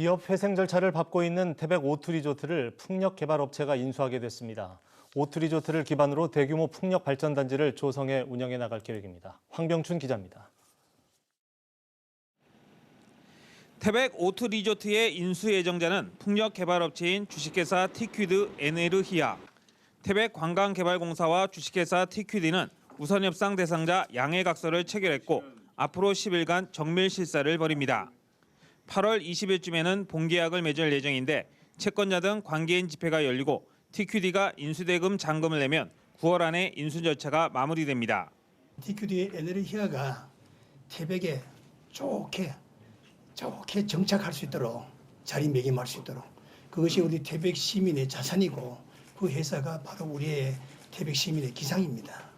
기업 회생 절차를 밟고 있는 태백 오투 리조트를 풍력 개발 업체가 인수하게 됐습니다. 오투 리조트를 기반으로 대규모 풍력 발전 단지를 조성해 운영해 나갈 계획입니다. 황병춘 기자입니다. 태백 오트 리조트의 인수 예정자는 풍력 개발업체인 주식회사 티퀴드 에네르히아, 태백 관광개발공사와 주식회사 티퀴드는 우선 협상 대상자 양해각서를 체결했고 앞으로 10일간 정밀 실사를 벌입니다. 8월 20일쯤에는 본계약을 맺을 예정인데 채권자 등 관계인 집회가 열리고 티퀴드가 인수대금 잔금을 내면 9월 안에 인수 절차가 마무리됩니다. TQD의 에너지히아가 태백에 좋게 좋게 정착할 수 있도록 자리매김할 수 있도록 그것이 우리 태백 시민의 자산이고 그 회사가 바로 우리의 태백 시민의 기상입니다.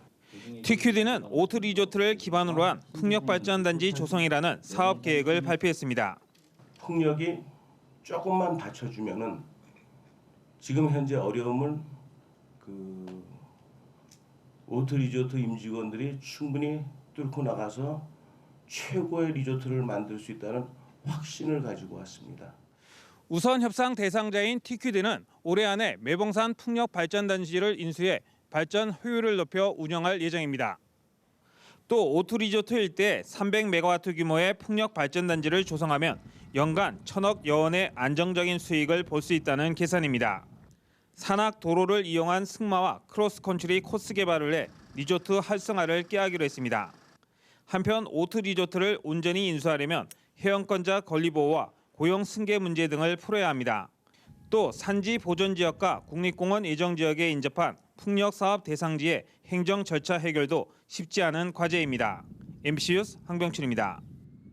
TQD는 오트 리조트를 기반으로 한 풍력 발전 단지 조성이라는 사업 계획을 발표했습니다. 폭력이 조금만 받쳐주면은 지금 현재 어려움을 그 오트 리조트 임직원들이 충분히 뚫고 나가서 최고의 리조트를 만들 수 있다는 확신을 가지고 왔습니다. 우선 협상 대상자인 TQD는 올해 안에 매봉산 풍력 발전 단지를 인수해 발전 효율을 높여 운영할 예정입니다. 또 오트 리조트 일대 300메가와트 규모의 풍력 발전 단지를 조성하면 연간 천억 여원의 안정적인 수익을 볼 수 있다는 계산입니다. 산악 도로를 이용한 승마와 크로스컨트리 코스 개발을 해 리조트 활성화를 깨하기로 했습니다. 한편 오트 리조트를 온전히 인수하려면 회원권자 권리 보호와 고용 승계 문제 등을 풀어야 합니다. 또 산지 보존 지역과 국립공원 예정 지역에 인접한 풍력 사업 대상지의 행정 절차 해결도 쉽지 않은 과제입니다. MBC 뉴스 황병춘입니다.